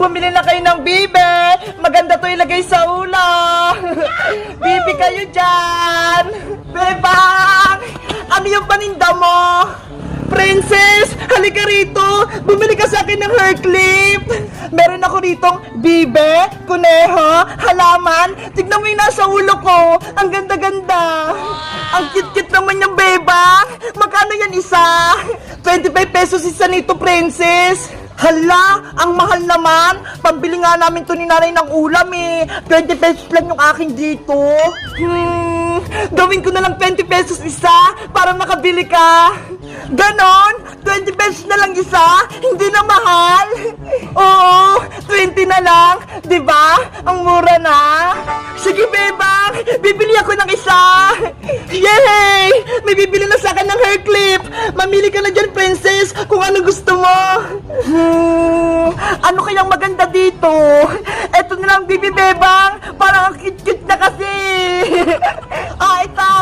Bumili na kayo ng bibe! Maganda to ilagay sa ulo! bibi kayo dyan! Bebang! Ano yung paninda mo? Princess! Halika rito! Bumili ka sa akin ng hair clip! Meron ako ritong bibe, kuneho, halaman. Tignan mo yung nasa ulo ko. Ang ganda-ganda. Ang cute-cute naman yung beba. Magkano yan isa? 25 pesos isa nito, princess. Hala, ang mahal naman. Pambili nga namin to ni nanay ng ulam eh. 20 pesos lang yung akin dito. Hmm, gawin ko na lang 20 pesos isa para makabili ka. Ganon, 20 pesos na lang isa. Hindi na mahal. Oo, 20 na lang. 'Di ba? Ang mura na. Sige, bebang. Bibili ako ng isa. Yay! May bibili na sa akin ng hair clip. Mamili ka na dyan, princess, kung ano gusto mo. Hmm, ano kayang maganda dito? Eto na lang, bibi bebang. Parang ang cute-cute na kasi. ah, ito.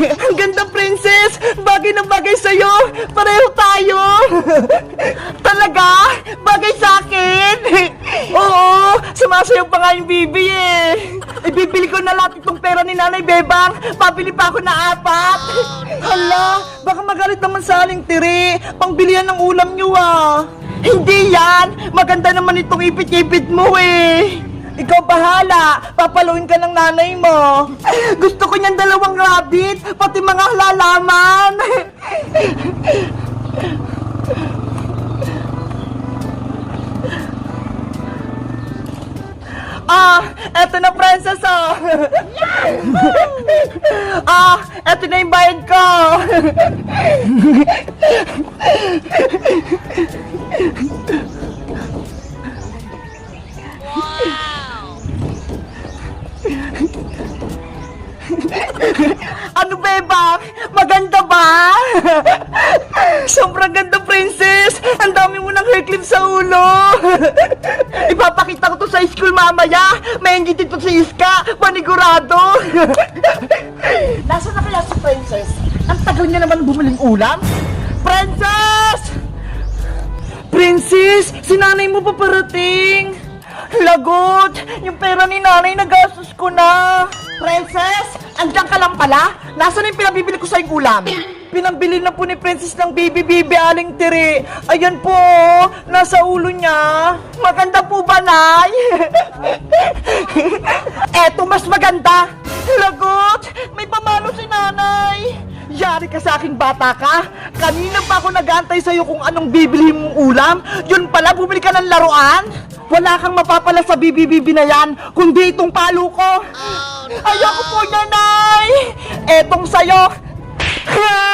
Ang ganda, princess! Bagay na bagay sa'yo! Pareho tayo! Talaga? Bagay sa akin? Oo! Sumasayaw pa nga yung bibi eh! Ibibili ko na lahat itong pera ni Nanay Bebang! Pabili pa ako na apat! Hala! Baka magalit naman sa aling tiri! Pangbilihan ng ulam niyo ah! Hindi yan! Maganda naman itong ipit-ipit mo eh! Ikaw bahala, papaluin ka ng nanay mo. Gusto ko niyan dalawang rabbit, pati mga halalaman. Ah, eto na princess oh. ah, eto na yung bayad ko. Ano beba? Maganda ba? Sobrang ganda, princess! Clip sa ulo! Ipapakita ko to sa school mamaya! May to si Iska! Panigurado! Nasaan na kaya si princess? Ang tagal niya naman bumiling ulam? Princess! Princess! Si nanay mo pa parating! Lagot! Yung pera ni nanay nagastos ko na! Princess! Andiyan ka lang pala? Nasaan yung pinabibili ko sa ulam? Pinambili na po ni Princess ng baby baby aling tiri. Ayan po, oh, nasa ulo niya. Maganda po ba, Nay? Eto, mas maganda. Lagot! May pamalo si nanay. Yari ka sa aking bata ka. Kanina pa ako nag-aantay sa'yo kung anong bibili mong ulam. Yun pala, bumili ka ng laruan. Wala kang mapapala sa bibi-bibi na yan, kundi itong palo ko. Ayoko po niya, Nay! Etong sa'yo.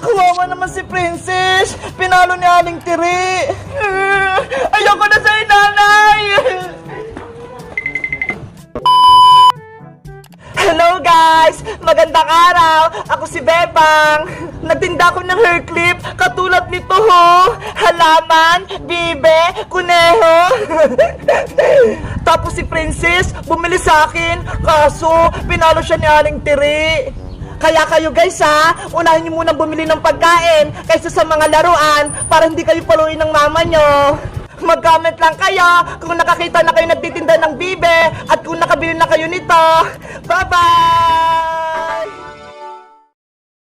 Kawawa naman si Princess. Pinalo ni Aling Tiri. Ayoko na sa'yo, Nanay! Hello guys! Magandang araw! Ako si Bebang! Nagtinda ko ng hair clip katulad nito ho! Halaman, bibe, kuneho! Tapos si Princess bumili sa akin kaso pinalo siya ni Aling Tiri. Kaya kayo guys ha, unahin niyo munang bumili ng pagkain kaysa sa mga laruan para hindi kayo paluin ng mama nyo. Mag-comment lang kayo kung nakakita na kayo nagtitinda ng bibe at kung nakabili na kayo nito. Bye-bye!